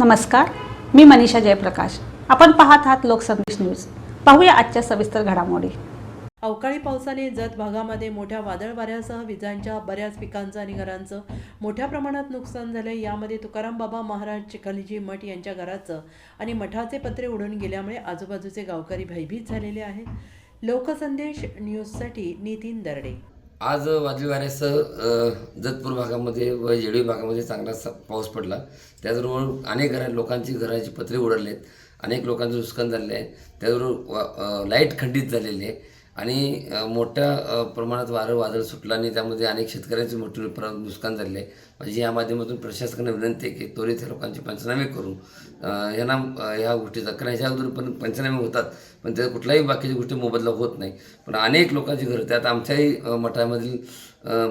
नमस्कार मी मनीषा जयप्रकाश. आपण पाहत आहात लोकसंदेश न्यूज. पाहूया आजच्या सविस्तर घडामोडी. अवकाळी पावसाने जत भागामध्ये मोठ्या वादळ वाऱ्यासह विजांच्या बऱ्याच पिकांचं आणि घरांचं मोठ्या प्रमाणात नुकसान झालं यामध्ये तुकाराम बाबा महाराज चिखलीजी मठ यांच्या घराचं आणि मठाचे पत्रे उडून गेल्यामुळे आजूबाजूचे गावकरी भयभीत झालेले आहेत. लोकसंदेश न्यूजसाठी नितीन दर्डे. आज वादळी वाऱ्यासह जतपूर भागामध्ये व जेडवी भागामध्ये चांगला पाऊस पडला. त्याचबरोबर अनेक घरा लोकांची घराची पत्रे उडरले आहेत अनेक लोकांचं नुकसान झालेलं आहे. त्याचबरोबर वा- लाइट खंडित झालेली आहे. आणि मोठ्या प्रमाणात वारं वादळ सुटलं आणि त्यामध्ये अनेक शेतकऱ्यांचे मोठे नुकसान झाले. आहे माझी या माध्यमातून प्रशासनाला विनंती आहे की त्वरित या लोकांचे पंचनामे करून यांना ह्या गोष्टीचा कारण ह्याच्या अगोदर पण पंचनामे होतात पण त्या कुठल्याही बाकीच्या गोष्टी मोबदला होत नाही. पण अनेक लोकांची घरं त्यात आमच्याही मठामधील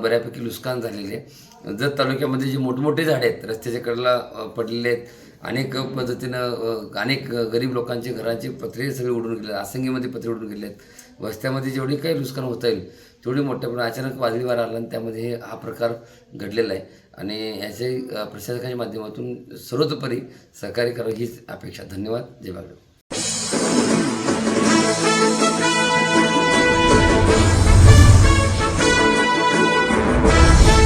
बऱ्यापैकी नुकसान झालेले आहे. जत तालुक्यामध्ये जे मोठमोठे झाडे आहेत रस्त्याच्या कडेला पडलेले आहेत अनेक पद्धतीनं अनेक गरीब लोकांचे घरांचे पत्रे सगळे उडून गेले आसंगीमध्ये पत्रे उडून गेले आहेत वस्त्यामध्ये जेवढी काही नुकसान होता येईल तेवढी मोठ्या पण अचानक वादळी वारा आला आणि त्यामध्ये हे हा प्रकार घडलेला आहे. आणि ह्याचे प्रशासकाच्या माध्यमातून सर्वतोपरी सहकार्य करावं हीच अपेक्षा. धन्यवाद. जय बागडे.